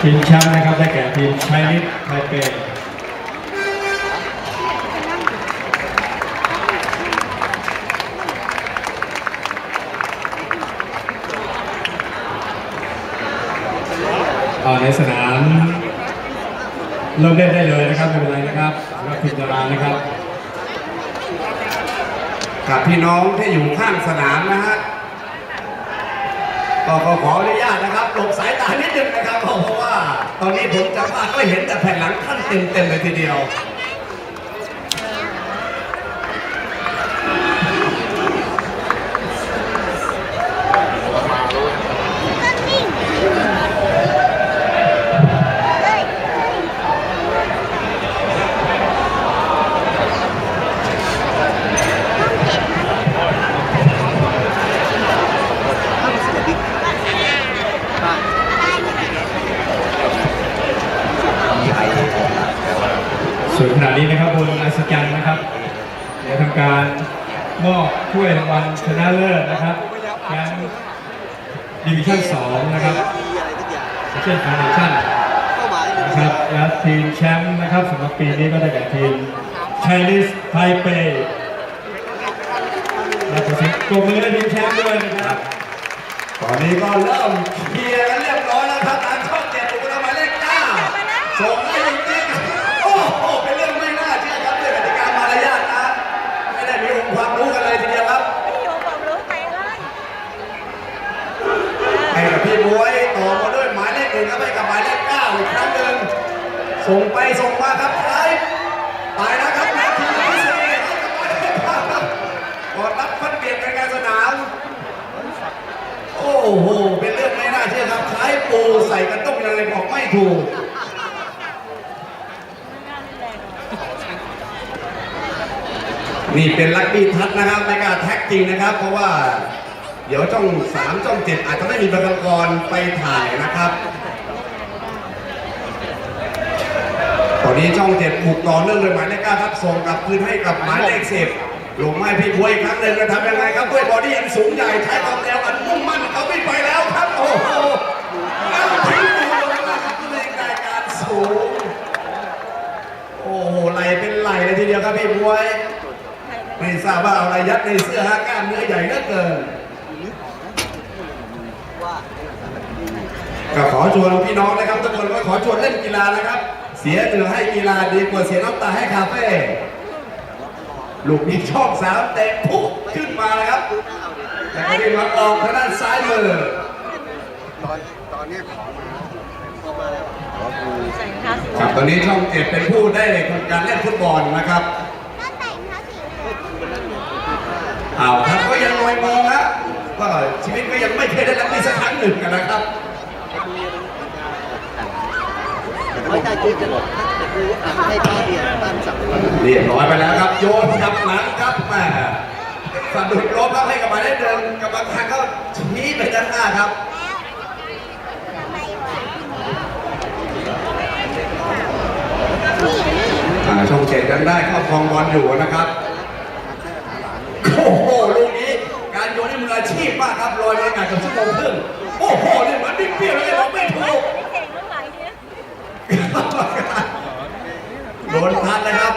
ทีมแชมป์นะครับได้แก่ทีมไชนิดไทเปอ่าในสนามเริ่มเล่นได้เลยนะครับไม่เป็นไรนะครับสำหรับทีมดารานะครับกับพี่น้องที่อยู่ข้างสนามนะฮะ ก็ขอขออนุญาตนะครับหลบสายตานิดนึงนะครับ เพราะว่า ตอนนี้ผมจะมาก็เห็นแต่แผ่นหลังท่านเต็มเต็มๆเลยทีเดียว ส่วนขณะนี้นะครับบนอัศจรรย์นะครับเดี๋ยวทำการมอบถ้วยรางวัลชนะเลิศนะครับแชมป์ดิวิชั่น2นะครับเช่นคาร์เนชั่นนะครับและทีมแชมป์นะครับสำหรับปีนี้ก็ได้แก่ทีม Chinese Taipei และขอเสียงปรบมือให้ทีมแชมป์ด้วยนะครับ ตอนนี้ก็เริ่มเคลียร์กันเรียบ ส่งไปส่งมาครับไายไปแล้วครับนาทีที่สี่ให้กับหมายเลขเก้าครับกดรับฟันเปลี่ยนกันกลารสนาม โอ้โห เป็นเรื่องไม่น่าเชื่อครับคล้ายปูใส่กันต้มยังไงบอกไม่ถูกนี่เป็นลักบี้ทัศนะครับในการแท็กจริงนะครับ เพราะว่า เดี๋ยวช่องสามช่องเจ็ดอาจจะไม่มีประกรไปถ่ายนะครับ ตอ นี้ช่องเจ็ดบุกต่อเนื่องเลยหมายเลขเก้าครับส่งกลับคืนให้กับหมายเลขสิบลงไม้พี่บวยอีกครั้งหนึ่งจะทำยังไงครับด้วยบอดี้อันสูงใหญ่ใช้ความเร็วอันมุ่งมั่นเขาวิ่ไปแล้วครับโอ้โหเอาทิ้งตัวลงมาครับในรายการสูงโอ้โหไหลเป็นไหลเลยทีเดียวครับพี่บวยไม่ทราบว่าเอาอะไรยัดในเสื้อฮะกล้ามเนื้อใหญ่เหลือเกินก็ขอชวนพี่น้องนะครับทุกคนก็ขอชวนเล่นกีฬานะครับ เสียเหนือให้กีฬาดีกว่าเสียน้ำตาให้คาเฟ่ลูกนี้ชอบสามเตะปุ๊บขึ้นมานะครับ แต่ก็ได้มาออกทางด้านซ้ายมือตอนตอนเนี้ยของมาใส่รองเท้าสีครับตอนนี้ช่องเจ็ดเป็นผู้ได้ทำการเล่นฟุตบอลนะครับอ้าวครับก็ยังงอยงงนะก็ชีวิตก็ยังไม่เคยได้รับนี่สักครั้งหนึ่งกันนะครับ ไม่ได้คิดจะหลบแต่คืออะให้ป้าเดียบ้านสั่งมาเรียบร้อยไปแล้วครับ โยนกลับหลังครับแม่สะดุดล้มครับให้กับหมายเลขเดิมกับบางครั้งก็ชี้ไปด้านหน้าครับอ่าช่องเจ็ดยังได้ครอบครองบอลอยู่นะครับโอ้โหลูกนี้การโยนนี่มืออาชีพมากครับลอยบรรยากาศกับชั่วโมงครึ่งโอ้โหนี่เหมือนบิ๊กเปี้ยวเลยบอกไม่ถูก เก่งลูกไหลเนี่ย โดนทัดนะครับ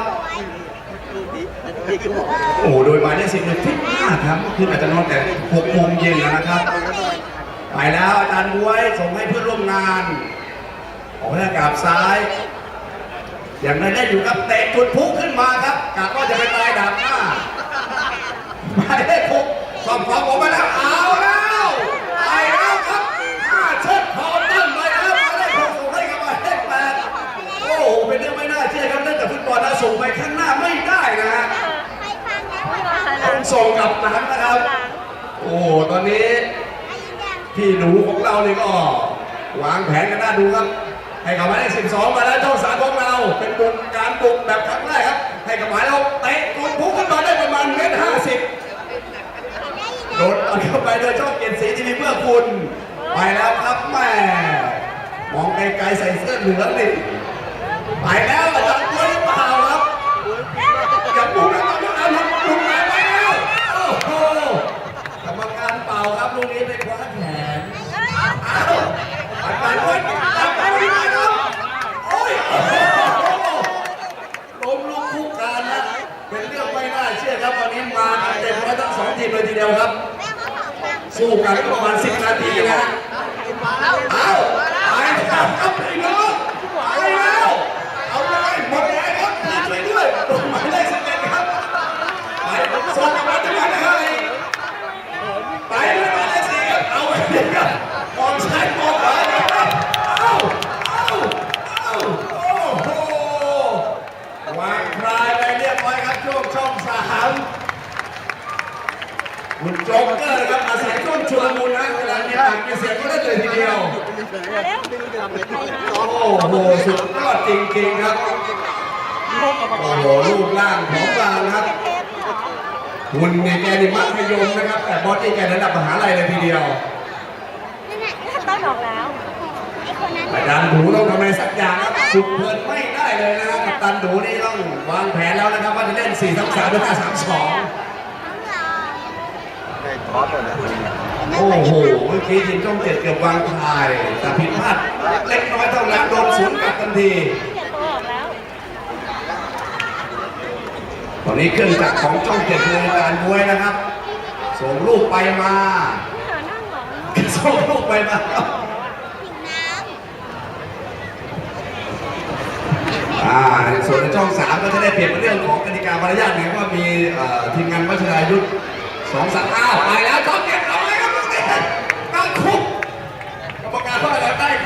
ลูกนี้อันนี้ก็บโอ้โหโดยหมายเลขสิบเนี่ยฟิตมาครับคืออาจจะนอนแต่หกโมงเย็นแล้วนะครับ ไปแล้วอาจารย์บวยส่งให้เพื่อนร่วมงานออกให้กาบซ้าย อย่างนั้นได้อยู่กับเตะจุดพุขึ้นมาครับกะว่าจะไปตายดาบหน้าหมายเลขหกสองของผมไปแล้วเอา โอ้โหตอนนี้พี่หนูของเราเนี่ยก็ วางแผนกันน่าดูครับ ให้กับหมายเลข12 มาแล้วเจ้าสารของเรา เป็นบุกการบุกแบบครั้งแรกครับ ให้กับหมายเราเตะกดพุ่งขึ้นมาได้ประมาณเมตรห้าสิบโดนเอาเข้าไปโดยช่องเกียรติศรีทีวีเพื่อคุณ ไปแล้วครับแม่มองไกลๆใส่เสื้อเหลืองนี่ไปแล้วอาจารย์ ครับ สู้กันก็ประมาณสิบนาทีนะเอาไปครับไปเลย ยวมาแล้วโอ้โหสุดยอดจริงๆครับ โอ้โหรูปร่างของบางครับเทปเหรอหุ่นเนี่ยแกนี่มัธยมนะครับ แต่บอดี้แกระดับมหาลัยเลยทีเดียวต้นออกแล้วอาจารย์หนูต้องทำอะไรสักอย่างครับสุดเพลินไม่ได้เลยนะครับกัปตันหนูนี่ต้องวางแผนแล้วนะครับว่าจะเล่น4 3 3หรือ5 3 2ในท็อปเลยนะ โอ้โห เมื่อกี้ทีมช่องเจ็ดเกือบวางทาย แต่ผิดพลาดเล็กน้อยเท่านั้นโดนศูนย์กลับทันที ตอนนี้เครื่องจักรของช่องเจ็ดคือการบวยนะครับ ส่งลูกไปมาส่งลูกไปมาอ่าส่วนในช่องสามก็จะได้เปลี่ยนเรื่องของกติกามารยาทหน่อยว่ามีทีมงานวัชรายุทธ์สองสามอ้าวไปแล้วช่อง